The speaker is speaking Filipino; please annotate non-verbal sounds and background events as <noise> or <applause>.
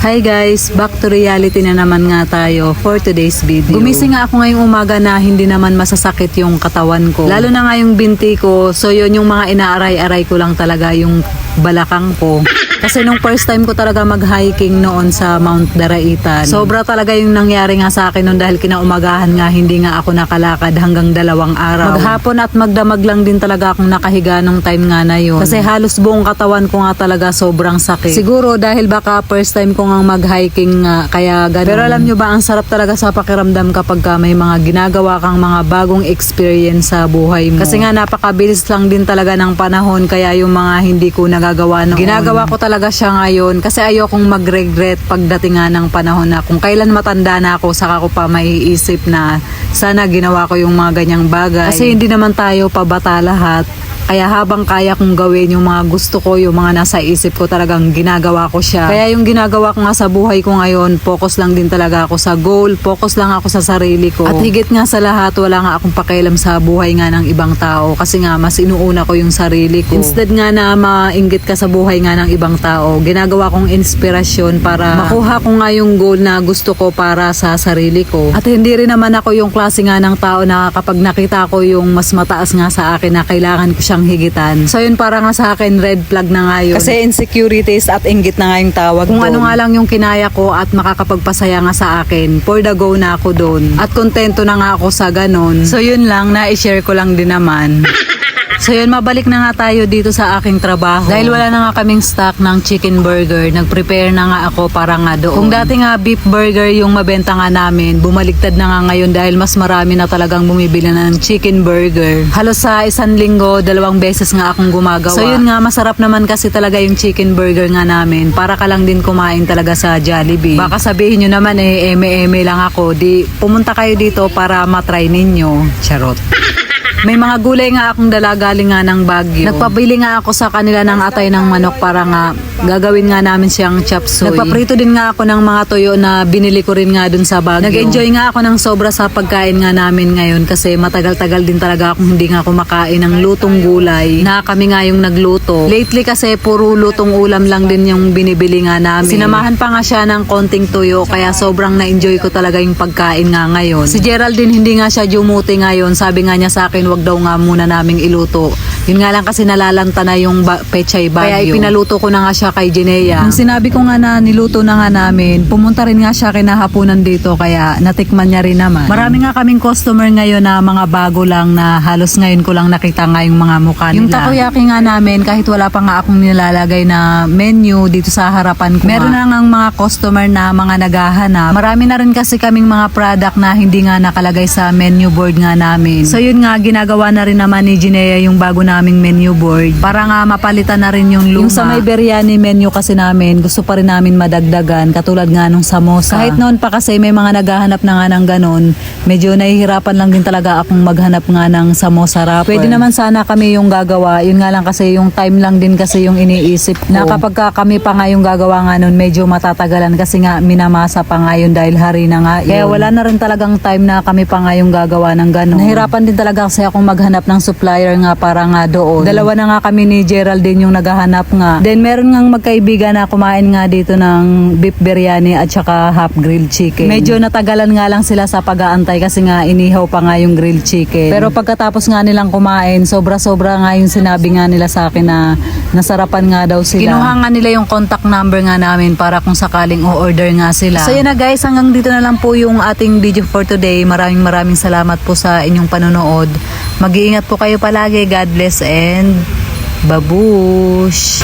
Hi guys, back to reality na naman nga tayo for today's video. Gumising nga ako ngayong umaga na hindi naman masasakit yung katawan ko. Lalo na nga yung binti ko, so yun yung mga inaaray-aray ko lang talaga yung balakang ko. Kasi nung first time ko talaga mag-hiking noon sa Mount Daraitan, sobra talaga yung nangyari nga sa akin noon dahil kinaumagahan nga hindi nga ako nakalakad hanggang dalawang araw. Maghapon at magdamag lang din talaga akong nakahiga nung time nga na yun. Kasi halos buong katawan ko nga talaga sobrang sakit. Siguro dahil baka first time ko nga mag-hiking nga kaya ganun. Pero alam nyo ba, ang sarap talaga sa pakiramdam kapag ka may mga ginagawa kang mga bagong experience sa buhay mo. Kasi nga napakabilis lang din talaga ng panahon kaya yung mga hindi ko nagagawa noon. Ginagawa ko talaga siya ngayon kasi ayokong mag-regret pagdating nga ng panahon na kung kailan matanda na ako saka ko pa maiisip na sana ginawa ko yung mga ganyang bagay. Kasi hindi naman tayo pabata lahat. Kaya habang kaya kong gawin yung mga gusto ko, yung mga nasa isip ko talagang ginagawa ko siya. Kaya yung ginagawa ko nga sa buhay ko ngayon, focus lang din talaga ako sa goal, focus lang ako sa sarili ko. At higit nga sa lahat, wala nga akong pakialam sa buhay nga ng ibang tao kasi nga mas inuuna ko yung sarili ko. Instead nga na mainggit ka sa buhay nga ng ibang tao, ginagawa kong inspirasyon para makuha ko nga yung goal na gusto ko para sa sarili ko. At hindi rin naman ako yung klase nga ng tao na kapag nakita ko yung mas mataas nga sa akin na kailangan ko siyang higitan. So yun para nga sa akin red flag na nga yun. Kasi insecurities at inggit na nga yung tawag Kung ano nga lang yung kinaya ko at makakapagpasaya nga sa akin, for the go na ako doon. At kontento na nga ako sa ganon. So yun lang, na-share ko lang din naman. <laughs> So yun, mabalik na nga tayo dito sa aking trabaho. Dahil wala na nga kaming stock ng chicken burger, nag-prepare na nga ako para nga doon. Kung dati nga beef burger yung mabenta nga namin, bumaliktad na nga ngayon dahil mas marami na talagang bumibili na ng chicken burger. Halos sa isang linggo, dalawang beses nga akong gumagawa. So yun nga, masarap naman kasi talaga yung chicken burger nga namin. Para ka lang din kumain talaga sa Jollibee. Baka sabihin nyo naman eh, eme-eme lang ako. Di, pumunta kayo dito para matry ninyo. Charot. <laughs> May mga gulay nga akong dala galing nga ng Baguio. Nagpabili nga ako sa kanila ng atay ng manok para nga gagawin nga namin siyang chop suey. Nagpaprito din nga ako ng mga toyo na binili ko rin nga dun sa Baguio. Nag-enjoy nga ako ng sobra sa pagkain nga namin ngayon kasi matagal-tagal din talaga akong hindi nga kumakain ng lutong gulay na kami nga yung nagluto. Lately kasi puro lutong ulam lang din yung binibili nga namin. Sinamahan pa nga siya ng konting tuyo kaya sobrang na-enjoy ko talaga yung pagkain nga ngayon. Si Geraldine hindi nga siya jumuti ngayon. Sabi nga niya sa akin wag daw nga muna naming iluto. Yun nga lang kasi nalalanta na yung ba- pechay bagyo. Kaya ipinaluto ko na nga siya kay Jinea. Nung sinabi ko nga na niluto na nga namin, pumunta rin nga siya kinahaponan dito kaya natikman niya rin naman. Marami nga kaming customer ngayon na mga bago lang na halos ngayon ko lang nakita nga yung mga mukha nila. Yung takoyaki nga namin kahit wala pa nga akong nilalagay na menu dito sa harapan ko. Meron na nga mga customer na mga naghahanap. Marami na rin kasi kaming mga product na hindi nga nakalagay sa menu board nga namin. So yun nga ginagawa na rin naman ni Jinea yung bago naming menu board para nga mapalitan na rin yung luma. Yung sa may biryani menu kasi namin, gusto pa rin namin madagdagan katulad nga nung samosa. Kahit noon pa kasi may mga naghahanap na nga ng ganun, medyo nahihirapan lang din talaga akong maghanap nga ng samosa wrapper. Pwede naman sana kami yung gagawa. Yun nga lang kasi yung time lang din kasi yung iniisip ko. Na kapag ka kami pa nga yung gagawa nga nun, medyo matatagalan kasi nga minamasa pa nga yun dahil hari na nga. Kaya wala na rin talagang time na kami pa nga yung gagawa ng ganun. Nahirapan din talaga kasi akong maghanap ng supplier nga para nga doon. Dalawa na nga kami ni Geraldine yung naghahanap nga. Then meron nga magkaibigan na kumain nga dito ng beef biryani at saka half grilled chicken. Medyo natagalan nga lang sila sa pag-aantay kasi nga inihaw pa nga yung grilled chicken. Pero pagkatapos nga nilang kumain, sobra-sobra nga yung sinabi nga nila sa akin na nasarapan nga daw sila. Kinuha nga nila yung contact number nga namin para kung sakaling o-order nga sila. So yun na guys, hanggang dito na lang po yung ating video for today. Maraming maraming salamat po sa inyong panonood. Mag-iingat po kayo palagi. God bless and babush!